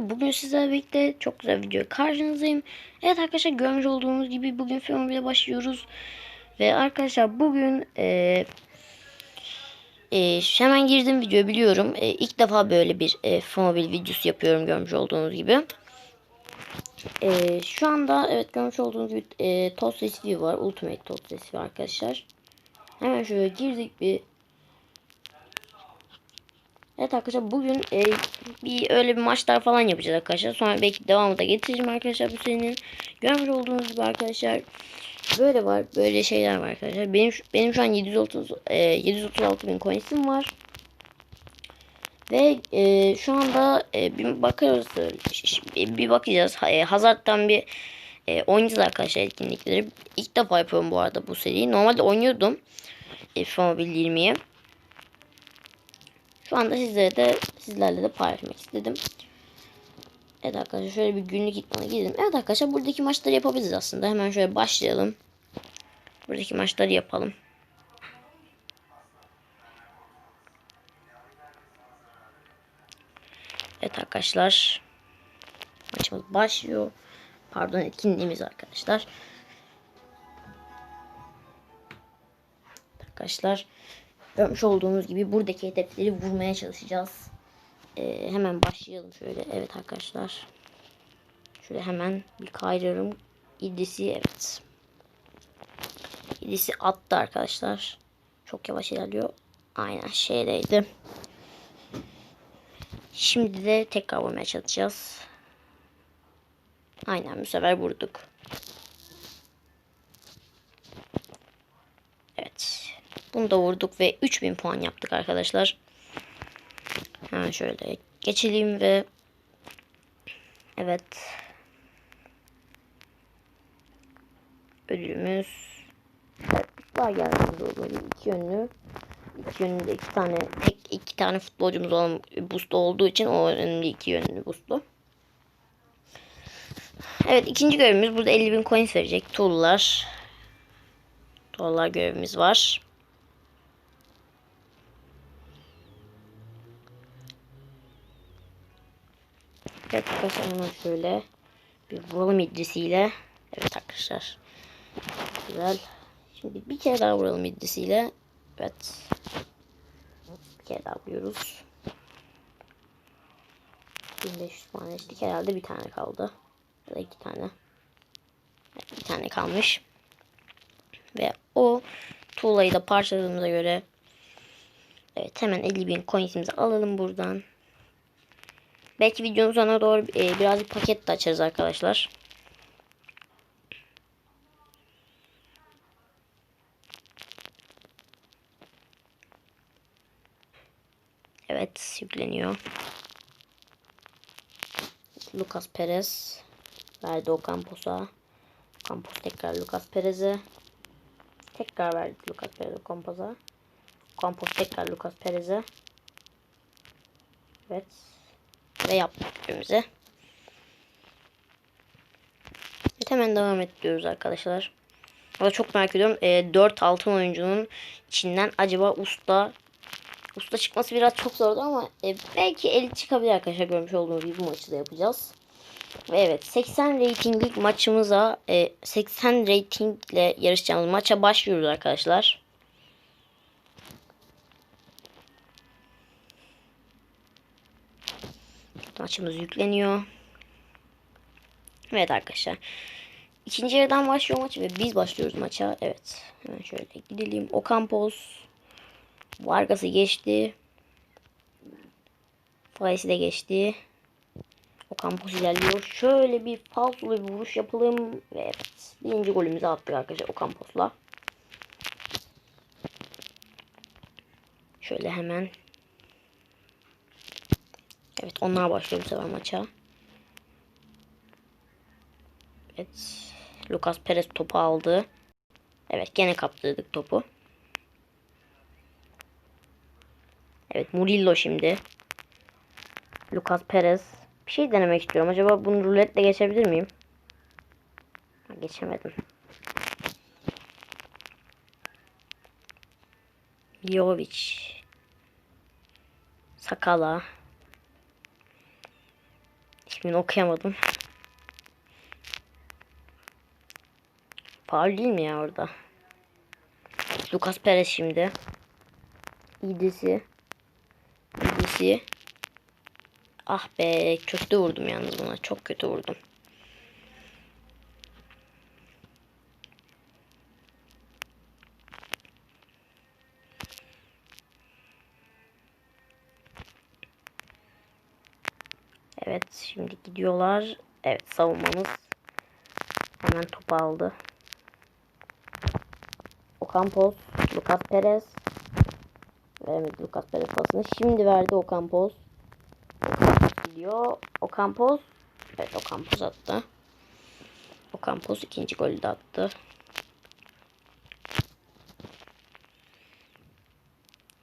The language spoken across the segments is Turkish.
Bugün sizlerle birlikte çok güzel video karşınızdayım. Evet arkadaşlar görmüş olduğunuz gibi bugün filmle başlıyoruz. Ve arkadaşlar bugün e, e, hemen girdim video biliyorum. E, ilk defa böyle bir e, Fomobil videosu yapıyorum görmüş olduğunuz gibi. E, şu anda evet görmüş olduğunuz gibi e, Toast Recipe var. Ultimate Toast Recipe arkadaşlar. Hemen şöyle girdik bir Evet arkadaşlar bugün e, bir öyle bir maçlar falan yapacağız arkadaşlar. Sonra belki devamı da getireceğim arkadaşlar bu senin. Görmüş olduğunuz gibi arkadaşlar böyle var. Böyle şeyler var arkadaşlar. Benim benim şu an 730 e, 736 bin coins'im var. Ve e, şu anda e, bir bakarız bir bakacağız. E, Hazard'dan bir e, oynayacağız arkadaşlar etkinlikleri. İlk defa yapıyorum bu arada bu seriyi. Normalde oynuyordum. E, FIFA Mobile 20'yi. Şu anda sizlere de sizlerle de paylaşmak istedim. Evet arkadaşlar şöyle bir günlük idmana gidelim. Evet arkadaşlar buradaki maçları yapabiliriz aslında. Hemen şöyle başlayalım. Buradaki maçları yapalım. Evet arkadaşlar. Maçımız başlıyor. Pardon etkinliğimiz arkadaşlar. Arkadaşlar görmüş olduğunuz gibi buradaki hedefleri vurmaya çalışacağız. Ee, hemen başlayalım şöyle. Evet arkadaşlar. Şöyle hemen bir kaydırıyorum. İdrisi evet. İdrisi attı arkadaşlar. Çok yavaş ilerliyor. Aynen şeydeydi. Şimdi de tekrar vurmaya çalışacağız. Aynen bu sefer vurduk. Evet. Bunu da vurduk ve 3000 puan yaptık arkadaşlar. Hemen şöyle geçelim ve evet ödülümüz daha gelmemiz olur. İki yönlü iki yönlü iki tane tek iki tane futbolcumuz olan boost olduğu için o önemli iki yönlü boostlu. Evet ikinci görevimiz burada 50.000 coins verecek. Tool'lar. Tool'lar görevimiz var. Arkadaşlar hemen şöyle bir vuralım idrisiyle. Evet arkadaşlar. Güzel. Şimdi bir kere daha vuralım idrisiyle. Evet. Bir kere daha vuruyoruz. 1500 puan geçtik. Herhalde bir tane kaldı. Ya da iki tane. Evet, bir tane kalmış. Ve o tuğlayı da parçaladığımıza göre Evet hemen 50.000 coinsimizi alalım buradan. Belki videonun sonuna doğru e, birazcık paket de açarız arkadaşlar. Evet yükleniyor. Lucas Perez verdi o Campos'a. Campos tekrar Lucas Perez'e. Tekrar verdi Lucas Perez o Campos'a. Campos tekrar Lucas Perez'e. Evet ve yaptık önümüze. Evet hemen devam ediyoruz arkadaşlar. Ama çok merak ediyorum. E, 4 altın oyuncunun içinden acaba usta usta çıkması biraz çok zordu ama e, belki el çıkabilir arkadaşlar görmüş olduğunuz gibi bu maçı da yapacağız. Ve evet 80 ratinglik maçımıza e, 80 ratingle yarışacağımız maça başlıyoruz arkadaşlar. Maçımız yükleniyor. Evet arkadaşlar. İkinci yerden başlıyor maç ve biz başlıyoruz maça. Evet. Hemen şöyle gidelim. Ocampos. Vargas'ı geçti. Faiz'i de geçti. Ocampos ilerliyor. Şöyle bir falsolu bir vuruş yapalım. Ve evet. Birinci golümüzü attık arkadaşlar Ocampos'la. Şöyle hemen Evet onlar başlıyor bu sefer maça. Evet. Lucas Perez topu aldı. Evet gene kaptırdık topu. Evet Murillo şimdi. Lucas Perez. Bir şey denemek istiyorum. Acaba bunu ruletle geçebilir miyim? Geçemedim. Jovic. Sakala. İsmini okuyamadım. Faul değil mi ya orada? Lucas Perez şimdi. İdisi. İdisi. Ah be kötü vurdum yalnız buna. Çok kötü vurdum. Evet şimdi gidiyorlar. Evet savunmamız hemen topu aldı. Ocampos, Lucas Perez. Veremedi Lucas Perez pasını. Şimdi verdi Ocampos. Ocampos gidiyor. Ocampos. Evet Ocampos attı. Ocampos ikinci golü de attı.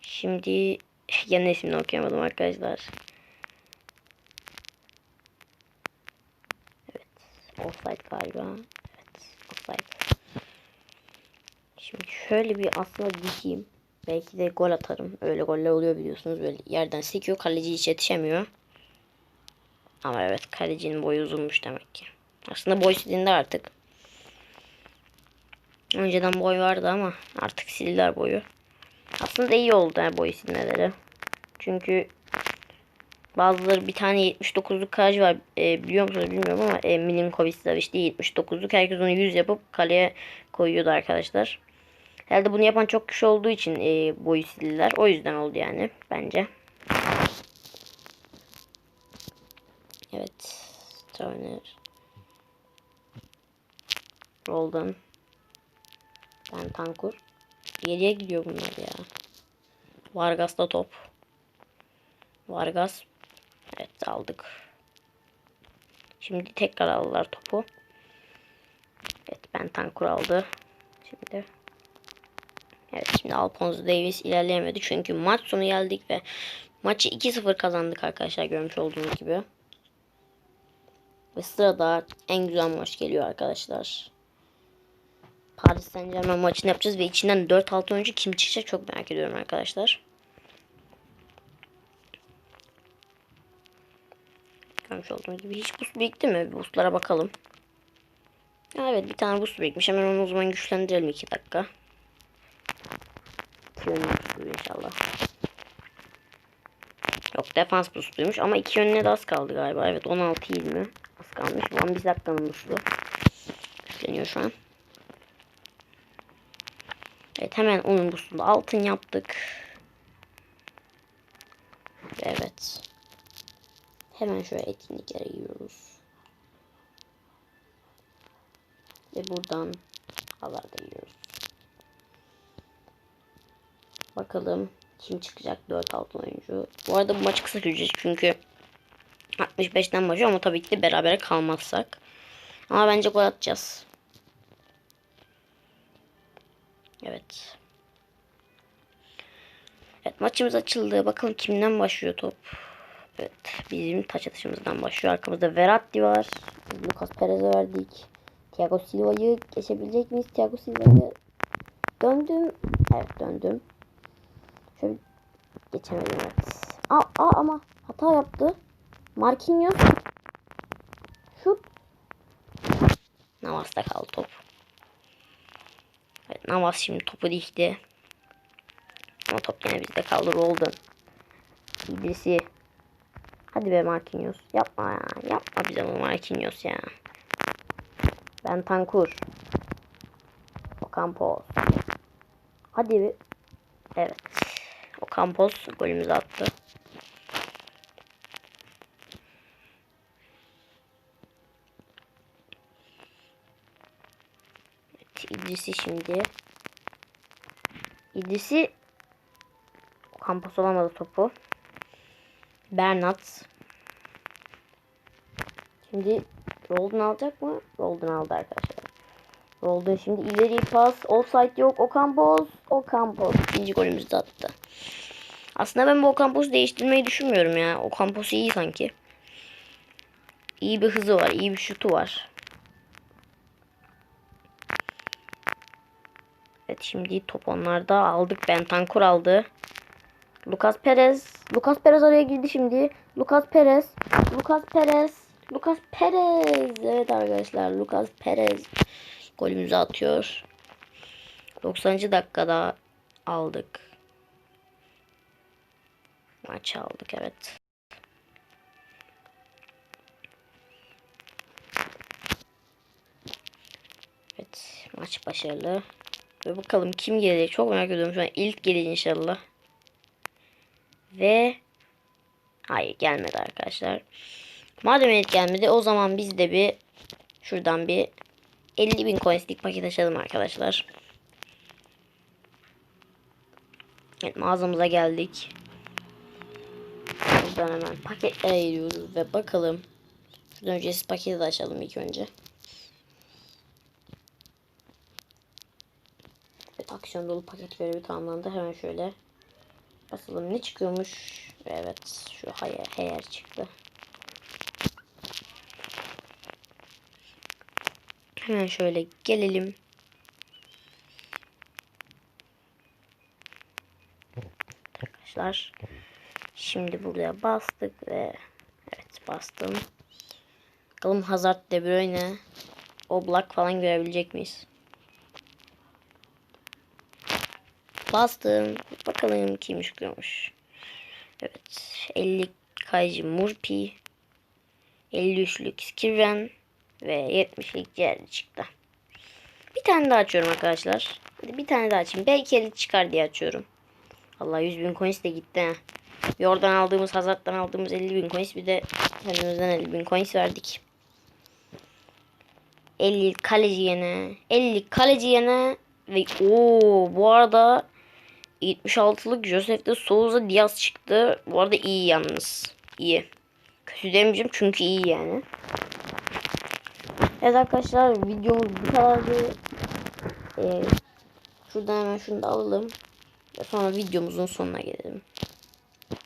Şimdi yine ismini okuyamadım arkadaşlar. Evet. Offside galiba. Evet. Offside. Şimdi şöyle bir aslında dikeyim. Belki de gol atarım. Öyle goller oluyor biliyorsunuz. Böyle yerden sekiyor. Kaleci hiç yetişemiyor. Ama evet kalecinin boyu uzunmuş demek ki. Aslında boy silindi artık. Önceden boy vardı ama artık sildiler boyu. Aslında iyi oldu yani boyu silmeleri. Çünkü bazıları bir tane 79'luk kaleci var. E, biliyor musunuz bilmiyorum ama e, Milinkovic Savic değil 79'luk. Herkes onu 100 yapıp kaleye koyuyordu arkadaşlar. Herhalde bunu yapan çok kişi olduğu için e, boyu sildiler. O yüzden oldu yani bence. Evet. Turner. Roldan. Ben Tankur. Geriye gidiyor bunlar ya. Vargas'ta top. Vargas. Evet aldık. Şimdi tekrar aldılar topu. Evet ben Tankur aldı. Şimdi Evet şimdi Alphonso Davis ilerleyemedi. Çünkü maç sonu geldik ve maçı 2-0 kazandık arkadaşlar görmüş olduğunuz gibi. Ve sırada en güzel maç geliyor arkadaşlar. Paris Saint Germain maçını yapacağız ve içinden 4-6 oyuncu kim çıkacak çok merak ediyorum arkadaşlar. Görmüş olduğunuz gibi hiç boost birikti mi? Boostlara bakalım. Evet bir tane boost birikmiş. Hemen onu o zaman güçlendirelim 2 dakika. Yönlü boostluyor inşallah. Yok defans boostluymuş ama iki yönüne de az kaldı galiba. Evet 16-20 az kalmış. Van Bissakka'nın boostlu. Güçleniyor şu an. Evet hemen onun boostunda altın yaptık. Evet. Hemen şöyle etkinliklere giriyoruz. Ve buradan halarda giriyoruz. Bakalım kim çıkacak 4 altın oyuncu. Bu arada bu maç kısa sürecek çünkü 65'ten başlıyor ama tabii ki de berabere kalmazsak. Ama bence gol atacağız. Evet. Evet maçımız açıldı. Bakalım kimden başlıyor top. Evet bizim taç atışımızdan başlıyor. Arkamızda Verratti var. Lucas Perez'e verdik. Thiago Silva'yı geçebilecek miyiz? Thiago Silva'yı döndüm. Evet döndüm. Şöyle geçemedim evet. Aa, aa ama hata yaptı. Marquinhos. Şut. Navas'ta kaldı top. Evet Navas şimdi topu dikti. Ama top yine bizde kaldı. Roldan. İdris'i. Hadi be Marquinhos. Yapma ya. Yapma bize bunu Marquinhos ya. Ben Tankur. Ocampos. Hadi bir. Evet. Ocampos golümüzü attı. Evet, İdris'i şimdi. İdris'i Ocampos alamadı topu. Bernat. Şimdi Roldan alacak mı? Roldan aldı arkadaşlar. Roldan şimdi ileri pas. Offside yok. Ocampos. Ocampos. İkinci golümüzü de attı. Aslında ben bu Ocampos'u değiştirmeyi düşünmüyorum ya. Ocampos iyi sanki. İyi bir hızı var. iyi bir şutu var. Evet şimdi top onlarda aldık. Bentancur aldı. Lucas Perez. Lucas Perez araya girdi şimdi. Lucas Perez. Lucas Perez. Lucas Perez. Evet arkadaşlar Lucas Perez golümüzü atıyor. 90. dakikada aldık. Maçı aldık evet. Evet maç başarılı. Ve bakalım kim gelecek çok merak ediyorum şu an ilk gelir inşallah. Ve hayır gelmedi arkadaşlar. Madem ilk gelmedi o zaman biz de bir şuradan bir 50 bin coinslik paket açalım arkadaşlar. Evet mağazamıza geldik. Buradan hemen paketlere giriyoruz ve bakalım. Şuradan ücretsiz paketi de açalım ilk önce. Evet aksiyon dolu paket görevi tamamlandı. Hemen şöyle basalım. Ne çıkıyormuş? Evet şu hayır, hayır çıktı. Hemen şöyle gelelim. Arkadaşlar. Şimdi buraya bastık ve evet bastım. Bakalım Hazard De Bruyne Oblak falan görebilecek miyiz? Bastım. Bakalım kim çıkıyormuş. Evet. 50 kaycı Murpi. 53'lük Skirren ve 70'lik Jerry çıktı. Bir tane daha açıyorum arkadaşlar. Hadi bir tane daha açayım. Belki elit çıkar diye açıyorum. Allah 100 bin coins de gitti. ha. Bir aldığımız Hazard'dan aldığımız 50 bin coins bir de kendimizden 50 bin coins verdik. 50 kaleci yine. 50 kaleci yine. Ve ooo bu arada 76'lık Joseph de Souza Diaz çıktı. Bu arada iyi yalnız. İyi. Kötü demeyeceğim çünkü iyi yani. Evet arkadaşlar videomuz bu kadardı. Ee, şuradan hemen şunu da alalım. Ve sonra videomuzun sonuna gelelim.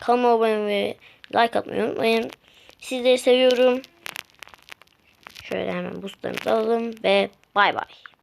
Kanalıma abone olmayı, like atmayı unutmayın. Sizleri seviyorum. Şöyle hemen boostlarımızı alalım ve bay bay.